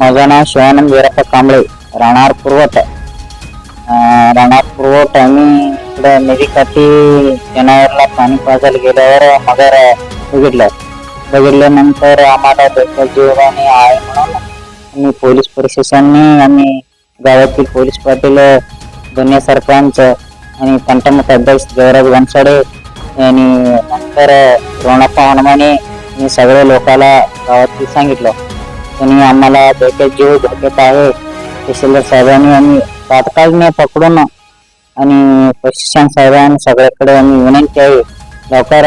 माझं नाव शिवानंद वीरप्पा कांबळे राहणार पूर्वत राहणार पूर्वत आम्ही इकडे नदीकाठी जनावरला पाणी पाजायला गेल्यावर मगर बघितलं. बघितल्यानंतर आम्हाला डोक्यात जीवदानी आहे म्हणून आम्ही पोलीस प्रशासनने आम्ही गावातील पोलीस पाटील दोन्ही सरपंच आणि पंटमत अध्यक्ष देवराज बनसाडे आणि नंतर रोणाप्पा हनुमाने मी सगळ्या लोकाला गावातील सांगितलं. कोणी आम्हाला डोक्यात जीव धोक्यात आहे. तहसीलदार साहेबांनी आम्ही तात्काळने पकडून आणि प्रशिक्षण साहेबांनी सगळ्याकडे आम्ही विनंती आहे. लवकर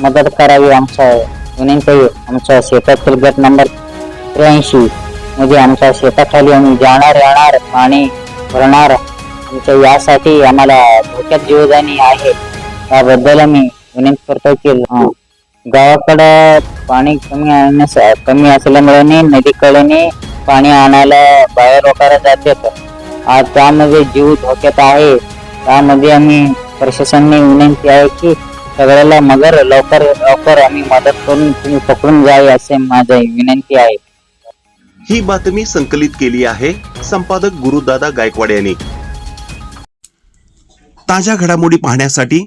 मदत करावी आमच्या विनंती आहे. आमच्या शेतातील गट नंबर त्र्याऐंशी म्हणजे आमच्या शेताखाली आम्ही जाणार येणार पाणी भरणार. आमच्या यासाठी आम्हाला धोक्यात जीवदानी आहे. त्याबद्दल आम्ही विनंती करतो की गावाकडं पाणी कमी आणण्यास कमी असल्यामुळे नी नदीकडे पाणी आणायला बाहेर वगैरे जातात आज त्यामध्ये जीव धोक्यात आहे. त्यामध्ये आम्ही प्रशासनाने विनंती आहे की सगळ्याला मगर लवकर लवकर आम्ही मदत करून तुम्ही पकडून जाई असे माझी विनंती आहे. ही बातमी संकलित केली आहे संपादक गुरुदादा गायकवाड यांनी. ताज्या घडामोडी पाहण्यासाठी